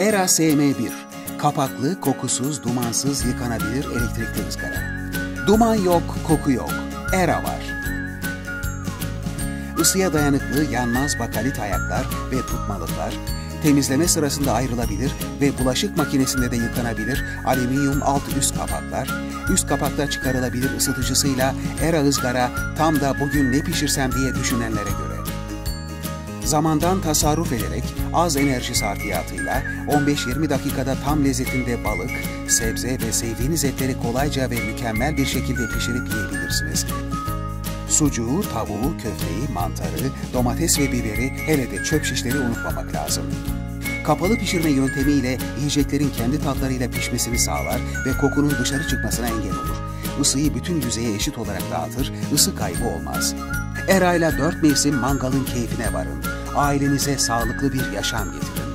Era SM1 Kapaklı, kokusuz, dumansız, yıkanabilir elektrikli ızgara. Duman yok, koku yok. Era var. Isıya dayanıklı yanmaz bakalit ayaklar ve tutmalıklar, temizleme sırasında ayrılabilir ve bulaşık makinesinde de yıkanabilir alüminyum alt üst kapaklar, üst kapakta çıkarılabilir ısıtıcısıyla Era ızgara tam da bugün ne pişirsem diye düşünenlere göre. Zamandan tasarruf ederek az enerji sarfiyatıyla 15-20 dakikada tam lezzetinde balık, sebze ve sevdiğiniz etleri kolayca ve mükemmel bir şekilde pişirip yiyebilirsiniz. Sucuğu, tavuğu, köfteyi, mantarı, domates ve biberi hele de çöp şişleri unutmamak lazım. Kapalı pişirme yöntemiyle yiyeceklerin kendi tatlarıyla pişmesini sağlar ve kokunun dışarı çıkmasına engel olur. Isıyı bütün yüzeye eşit olarak dağıtır, ısı kaybı olmaz. Erayla dört mevsim mangalın keyfine varın. Ailenize sağlıklı bir yaşam getirin.